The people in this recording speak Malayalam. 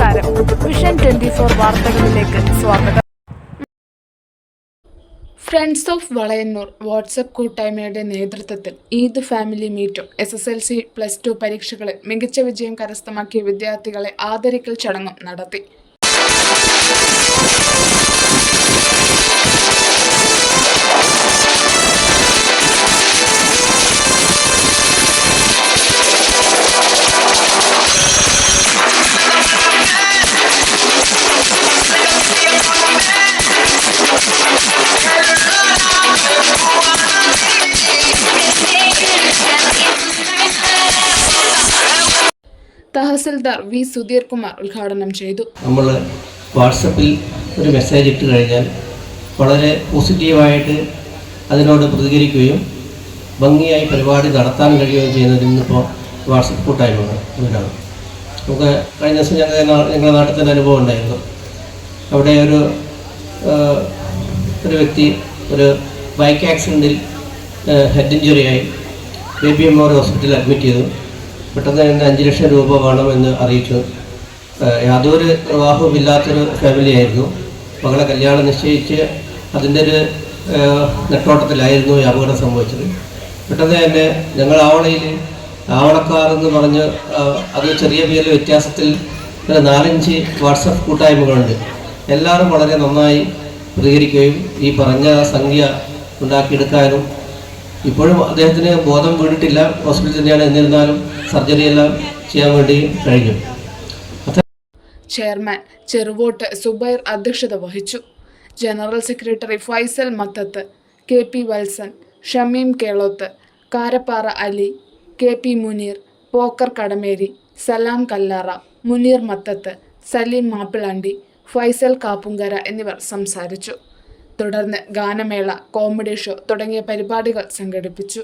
നമസ്കാരം. വിഷൻ ട്വന്റി ഫോർ വാർത്തകളിലേക്ക് സ്വാഗതം. ഫ്രണ്ട്സ് ഓഫ് വളയന്നൂർ വാട്സപ്പ് കൂട്ടായ്മയുടെ നേതൃത്വത്തിൽ Eid family മീറ്റും S S L C plus two പരീക്ഷകളിൽ മികച്ച വിജയം കരസ്ഥമാക്കിയ വിദ്യാർത്ഥികളെ ആദരിക്കൽ ചടങ്ങും നടത്തി. തഹസിൽദാർ വി സുധീർ കുമാർ ഉദ്ഘാടനം ചെയ്തു. നമ്മൾ വാട്സപ്പിൽ ഒരു മെസ്സേജ് ഇട്ട് കഴിഞ്ഞാൽ വളരെ പോസിറ്റീവായിട്ട് അതിനോട് പ്രതികരിക്കുകയും ഭംഗിയായി പരിപാടി നടത്താൻ കഴിയുകയും ചെയ്യുന്നത് ഇന്നിപ്പോൾ വാട്സപ്പ് കൂട്ടായ്മയാണ് ഇതിനാണ് നമുക്ക് കഴിഞ്ഞ ദിവസം ഞങ്ങൾ ഞങ്ങളുടെ നാട്ടിൽ തന്നെ അനുഭവം ഉണ്ടായിരുന്നു. അവിടെ ഒരു ഒരു വ്യക്തി ഒരു ബൈക്ക് ആക്സിഡന്റിൽ ഹെഡ് ഇഞ്ചുറിയായി ബേബി എം ഹോസ്പിറ്റലിൽ അഡ്മിറ്റ് ചെയ്തു. പെട്ടെന്ന് തന്നെ അഞ്ച് ലക്ഷം രൂപ വേണമെന്ന് അറിയിച്ചു. യാതൊരു പ്രവാഹവും ഇല്ലാത്തൊരു ഫാമിലി ആയിരുന്നു. മകളെ കല്യാണം നിശ്ചയിച്ച് അതിന്റെ ഒരു നെട്ടോട്ടത്തിലായിരുന്നു ഈ അപകടം സംഭവിച്ചത്. പെട്ടെന്ന് തന്നെ ഞങ്ങൾ ആവണയിൽ ആവണക്കാർ എന്ന് പറഞ്ഞ് അത് ചെറിയ പേര് വ്യത്യാസത്തിൽ ഒരു നാലഞ്ച് വാട്സപ്പ് കൂട്ടായ്മകളുണ്ട്. എല്ലാവരും വളരെ നന്നായി പ്രതികരിക്കുകയും ഈ പറഞ്ഞ സംഖ്യ ഉണ്ടാക്കിയെടുക്കാനും ഇപ്പോഴും അദ്ദേഹത്തിന് ബോധം വീണിട്ടില്ല. ഹോസ്പിറ്റലിൽ തന്നെയാണ് എന്നിരുന്നാലും സർജറി എല്ലാം ചെയ്യാൻ വേണ്ടി കഴിഞ്ഞു. ചെയർമാൻ ചെറുവോട്ട് സുബൈർ അധ്യക്ഷത വഹിച്ചു. General secretary Faisal Mathath K P Valsan Shameem Keloth Karappara Ali K P Muneer Pokker Kadameri Salam Kallara Muneer Mathath Saleem Mappilandi Faisal Kappunkara എന്നിവർ സംസാരിച്ചു. തുടർന്ന് ഗാനമേള കോമഡി ഷോ തുടങ്ങിയ പരിപാടികൾ സംഘടിപ്പിച്ചു.